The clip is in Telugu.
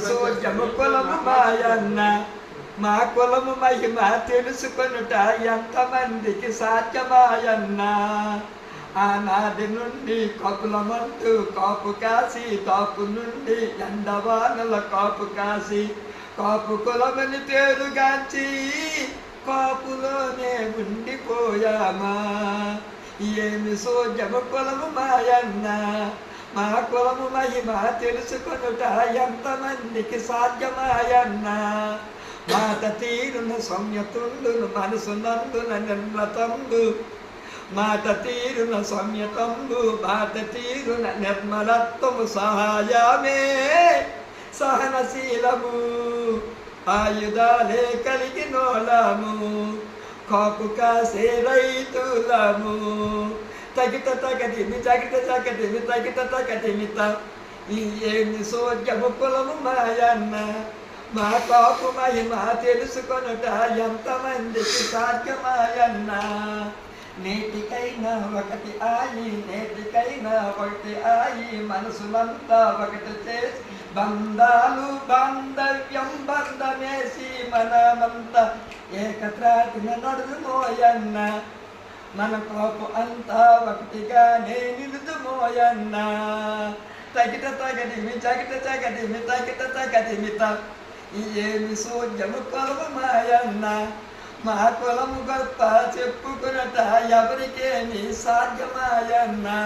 సోజము కులము మాయన్న మా కులము మహిమ తెలుసుకొనుట ఎంతమందికి సాధ్యమాయన్న ఆనాది నుండి కపులమంటూ కాపు కాసి కాపు నుండి ఎండవానల కాపు కాసి కాపు కులమని పేరుగాంచి కాపులోనే ఉండిపోయామా? ఏమి సోజము కులము మాయన్న? మా కులము మహిమ తెలుసుకొనుట ఎంతమందికి సాధ్యమాయన్న? మాట తీరున సౌమ్యతుండును మనసు నందున నిర్మలతందు మాట తీరున సౌమ్యతంబు మాట తీరున నిర్మలత్వము సహాయమే సహనశీలము. ఆయుధాలే కలిగి నోళము కాపు కాసే రైతులము తగిత తగదిమి తగిత తగదిమి తగిత తగదిమిత ఈ ఏమి సోద్యము కులము మాయన్న. మా కాపు మహిమ తెలుసుకొనుట ఎంతమందికి సాధ్యమాయన్న. నేటికైనా ఒకటి ఆయి నేటికైనా ఒకటి ఆయి మనసులంతా ఒకటి చేసి బంధాలు బాంధవ్యం బంధమేసి మనమంతా ఏకత్రాటిన నడుదుమోయన్న. మన కోపు అంతా ఒకటిగానే నిలుదుమోయన్న. తగిట తగదిమి తగిట తగదిమి తగిట తగదిమిత ఈ ఏమి సూర్యము కొలవ మాయన్న మా గొప్ప చెప్పుకునట ఎవరికేమి సాధ్యమాయన్నా.